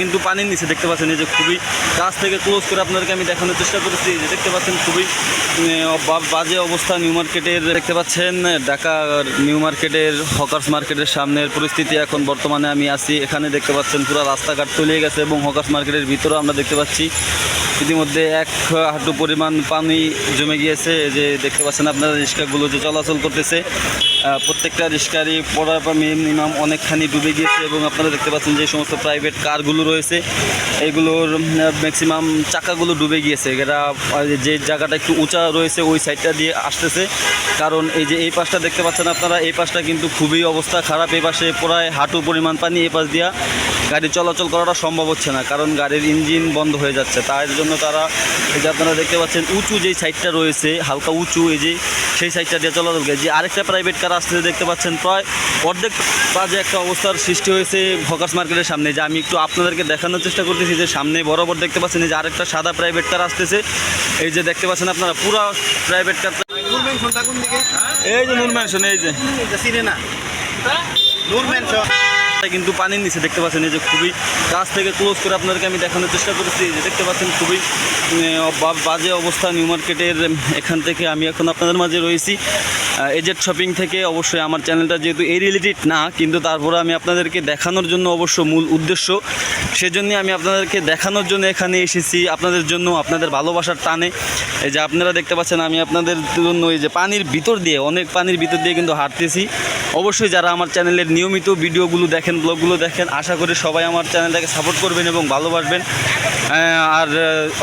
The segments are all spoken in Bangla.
কিন্তু পানির নিচে দেখতে পাচ্ছেন এই যে খুবই কাছ থেকে ক্লোজ করে আপনাদেরকে আমি দেখানোর চেষ্টা করেছি যে দেখতে পাচ্ছেন খুবই বাজে অবস্থা নিউ মার্কেটের। দেখতে পাচ্ছেন ঢাকা নিউ মার্কেটের, হকার্স মার্কেটের সামনের পরিস্থিতি এখন বর্তমানে আমি আছি। এখানে দেখতে পাচ্ছেন পুরো রাস্তাঘাট তলিয়ে গেছে এবং হকার্স মার্কেটের ভিতরেও আমরা দেখতে পাচ্ছি ইতিমধ্যে এক হাঁটু পরিমাণ পানি জমে গিয়েছে। যে দেখতে পাচ্ছেন আপনারা রিক্সাগুলো যে চলাচল করতেছে। প্রত্যেকটা রিক্সারই পড়ার পর মিনিমাম অনেকখানি ডুবে গিয়েছে এবং আপনারা দেখতে পাচ্ছেন যে সমস্ত প্রাইভেট কারগুলো রয়েছে। এইগুলোর ম্যাক্সিমাম চাকাগুলো ডুবে গিয়েছে। এরা যে জায়গাটা একটু উঁচা রয়েছে, ওই সাইডটা দিয়ে আসতেছে। কারণ এই যে এই পাশটা দেখতে পাচ্ছেন আপনারা, এই পাশটা কিন্তু খুবই অবস্থা খারাপ। এই পাশে প্রায় হাঁটু পরিমাণ পানি এই পাশ দিয়া গাড়ি চলাচল করাটা সম্ভব হচ্ছে না কারণ গাড়ির ইঞ্জিন বন্ধ হয়ে যাচ্ছে। তার জন্য তারা এই যে আপনারা দেখতে পাচ্ছেন উঁচু যেই সাইডটা রয়েছে হালকা উঁচু এই যে সেই সাইডটা দিয়ে চলাচল করে যে আরেকটা প্রাইভেট কার আসতে দেখতে পাচ্ছেন প্রায় অর্ধেক বাজে একটা অবস্থার সৃষ্টি হয়েছে হকার্স মার্কেটের সামনে। যে আমি একটু আপনাদেরকে দেখানোর চেষ্টা করতেছি যে সামনে বরাবর দেখতে পাচ্ছেন এই যে আরেকটা সাদা প্রাইভেট কার আসতেছে। এই যে দেখতে পাচ্ছেন আপনারা পুরো প্রাইভেট কার এই যে নুন ম্যানশন এই যে। চিনে না নূর ম্যানশন কিন্তু পানির নিচে দেখতে পাচ্ছেন এই যে খুবই কাছ থেকে ক্লোজ করে আপনাদেরকে আমি দেখানোর চেষ্টা করেছি যে দেখতে পাচ্ছেন খুবই বাজে অবস্থা, নিউ মার্কেটের এখান থেকে আমি এখন আপনাদের মাঝে রয়েছি। এজেড শপিং থেকে অবশ্যই আমার চ্যানেলটা যেহেতু এই রিলেটেড না, কিন্তু তারপরে আমি আপনাদেরকে দেখানোর জন্য অবশ্য মূল উদ্দেশ্য। সেজন্যই আমি আপনাদেরকে দেখানোর জন্য এখানে এসেছি, আপনাদের জন্য আপনাদের ভালোবাসার টানে। এই যে আপনারা দেখতে পাচ্ছেন, আমি আপনাদের জন্য এই যে পানির ভিতর দিয়ে, অনেক পানির ভিতর দিয়ে কিন্তু হাঁটতেছি। অবশ্যই যারা আমার চ্যানেলের নিয়মিত ভিডিওগুলো দেখেন ব্লগগুলো দেখেন, আশা করি সবাই আমার চ্যানেলটাকে সাপোর্ট করবেন এবং ভালোবাসবেন। আর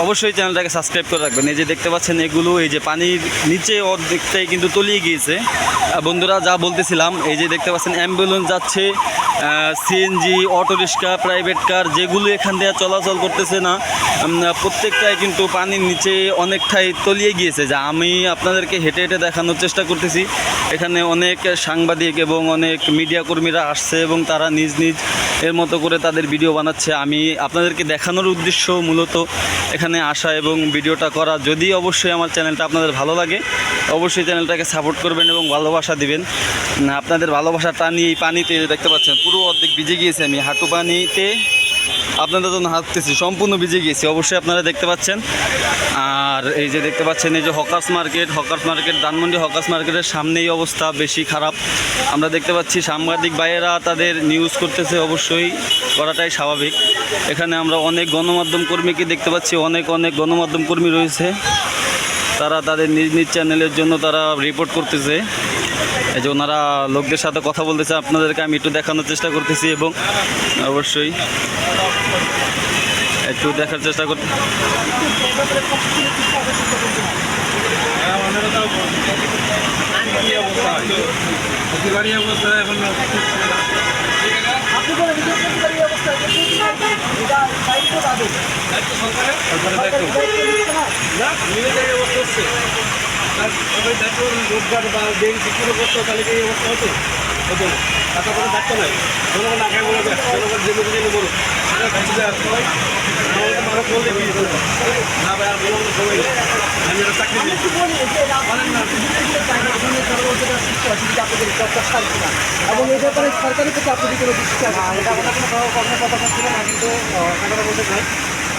অবশ্যই চ্যানেলটাকে সাবস্ক্রাইব করে রাখবেন। এই যে দেখতে পাচ্ছেন এগুলো, এই যে পানির নিচে অর্ধেকটাই কিন্তু তলিয়ে গিয়েছে। বন্ধুরা, যা বলতেছিলাম, এই যে দেখতে পাচ্ছেন অ্যাম্বুলেন্স যাচ্ছে CNG auto rickshaw private car যেগুলো এখান দিয়ে চলাচল করতেছে না প্রত্যেকটাই কিন্তু পানির নিচে অনেকটাই তলিয়ে গিয়েছে, যা আমি আপনাদেরকে হেঁটে হেঁটে দেখানোর চেষ্টা করতেছি। এখানে অনেক সাংবাদিক এবং অনেক মিডিয়া কর্মীরা আসছে এবং তারা নিজ নিজ এর মতো করে তাদের ভিডিও বানাচ্ছে। আমি আপনাদেরকে দেখানোর উদ্দেশ্য মূলত এখানে আসা এবং ভিডিওটা করা। যদি অবশ্যই আমার চ্যানেলটা আপনাদের ভালো লাগে, অবশ্যই চ্যানেলটাকে সাপোর্ট করবেন এবং ভালোবাসা দিবেন। আপনাদের ভালোবাসা টানি এই পানিতে দেখতে পাচ্ছেন, পুরো অর্ধেক ভিজে গিয়েছে। আমি হাঁটু পানিতে আপনাদের জন্য হাঁটতেছি, সম্পূর্ণ ভিজে গিয়েছি অবশ্যই আপনারা দেখতে পাচ্ছেন। আর এই যে দেখতে পাচ্ছেন, এই যে hawkers market hawkers market, Dhanmondi hawkers মার্কেটের সামনেই অবস্থা বেশি খারাপ। আমরা দেখতে পাচ্ছি, সাংবাদিক ভাইয়েরা তাদের নিউজ করতেছে, অবশ্যই করাটাই স্বাভাবিক। এখানে আমরা অনেক গণমাধ্যম কর্মীকে দেখতে পাচ্ছি, অনেক অনেক গণমাধ্যম কর্মী রয়েছে। তারা তাদের নিজ নিজ চ্যানেলের জন্য তারা রিপোর্ট করতেছে। এই যে ওনারা লোকদের সাথে কথা বলতেছে আপনাদেরকে আমি একটু দেখানোর চেষ্টা করতেছি এবং অবশ্যই একটু দেখার চেষ্টা করতে এখন রোজগার বা ব্যাংক বিক্রি করতো তাহলে কি এই অবস্থা হতো? হতো না। টাকা করে থাকতো না জনগণ আগে বলে দেয়। জনগণ জেনে জেনে বলো সেটা খাইতে দেয় সবাই আমাদের মানুষ বলতে কি না ভাই আর বলো সবাই আমি একটা চাকরি দিই এবং এই ব্যাপারে সরকারের থেকে আপনাদের কোনো দৃষ্টি আছে? এটা কোনো কর্মকর্তা ছিল না কিন্তু এখানে বলতে চাই।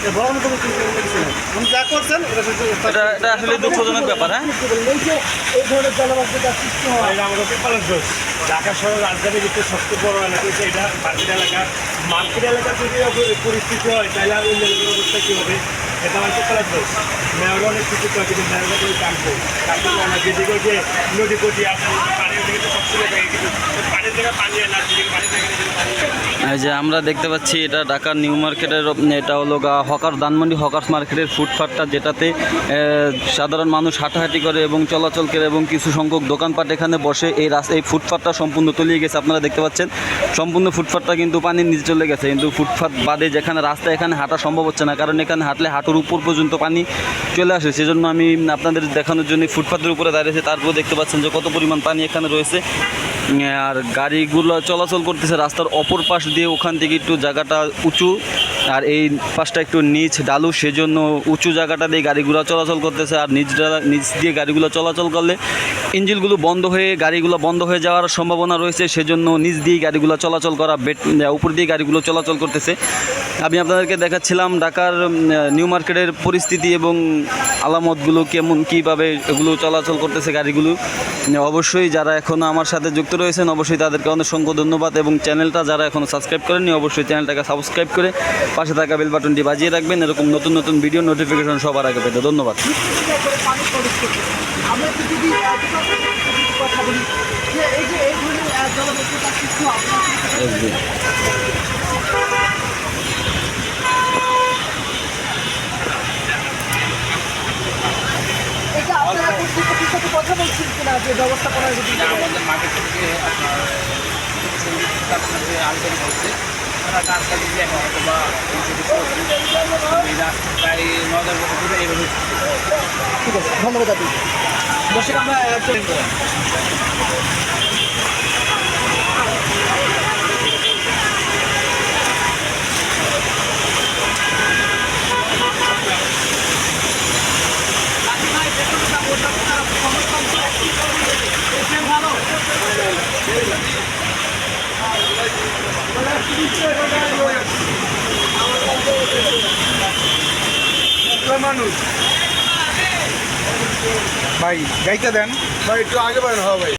এটা এটা এটা আসলে দুঃখজনক ব্যাপার হ্যাঁ? এই ধরনের জলবায়ুটা সৃষ্টি হয়। আমাদের দোষ ঢাকা শহর রাজধানীর ভিতরে সবচেয়ে বড় এলাকা হচ্ছে এটা মার্কেট এলাকা। মার্কেট এলাকা যদি পরিস্থিতি হয় তাহলে আর অন্য অবস্থা কী হবে? এটা আমার কিছু কিন্তু যেদিকে যে নদী কটি আপনার পানির তো সবসময় থাকে কিন্তু পানির জায়গায় পানি পানি থাকে। এই যে আমরা দেখতে পাচ্ছি, এটা ঢাকার নিউ মার্কেটের, এটা হলো হকার, ধানমন্ডি হকার্স মার্কেটের ফুটপাথটা যেটাতে সাধারণ মানুষ হাঁটাহাঁটি করে এবং চলাচল করে এবং কিছু সংখ্যক দোকানপাট এখানে বসে এই রাস্তা এই ফুটপাথটা সম্পূর্ণ তলিয়ে গেছে। আপনারা দেখতে পাচ্ছেন, সম্পূর্ণ ফুটপাথটা কিন্তু পানির নিচে চলে গেছে। কিন্তু ফুটপাথ বাদে যেখানে রাস্তা, এখানে হাঁটা সম্ভব হচ্ছে না। কারণ এখানে হাঁটলে হাঁটুর উপর পর্যন্ত পানি চলে আসে, সেজন্য আমি আপনাদের দেখানোর জন্য ফুটপাথের উপরে দাঁড়িয়েছি তারপর দেখতে পাচ্ছেন যে কত পরিমাণ পানি এখানে রয়েছে। আর গাড়িগুলো চলাচল করতেছে রাস্তার অপর পাশ দিয়ে, ওখান থেকে একটু জায়গাটা উঁচু। আর এই পাশটা একটু নিচ ডালু, সেজন্য উঁচু জায়গাটা দিয়ে গাড়িগুলো চলাচল করতেছে আর নিচ নিচ দিয়ে গাড়িগুলো চলাচল করলে ইঞ্জিনগুলো বন্ধ হয়ে, গাড়িগুলো বন্ধ হয়ে যাওয়ার সম্ভাবনা রয়েছে, সেজন্য নিচ দিয়ে গাড়িগুলো চলাচল করা বেট উপর দিয়ে গাড়িগুলো চলাচল করতেছে। আমি আপনাদেরকে দেখাচ্ছিলাম ঢাকার নিউ মার্কেটের পরিস্থিতি এবং আলামতগুলো কেমন, কীভাবে এগুলো চলাচল করতেছে গাড়িগুলো। অবশ্যই যারা এখনও আমার সাথে যুক্ত রয়েছেন, অবশ্যই তাদেরকে অনেক সংখ্য ধন্যবাদ এবং চ্যানেলটা যারা এখনও সাবস্ক্রাইব করেননি, অবশ্যই চ্যানেলটাকে সাবস্ক্রাইব করে পাশে থাকা বেল বাটনটি বাজিয়ে রাখবেন। এরকম নতুন নতুন ভিডিও নোটিফিকেশন সবার আগে পেতে ধন্যবাদ। কথা বলি যে এই যে এই ধরনের আহ, জলবদ্ধতা কিছু আপনার এটা আপনারা কর্তৃপক্ষের সাথে কথা বলছেন কিনা যে ব্যবস্থাপনার যদি আমাদের মাঠে থেকে আপনার আলোচনা হচ্ছে। তারা রাস্তা দিকে এখন হয়তো বা এই রাস্তা প্রায় নগর বছর এইভাবে ঠিক আছে ধন্যবাদ আপনি আমরা ভাই গাইতে দেন। ভাই একটু আগে বাড়েন হ্যাঁ ভাই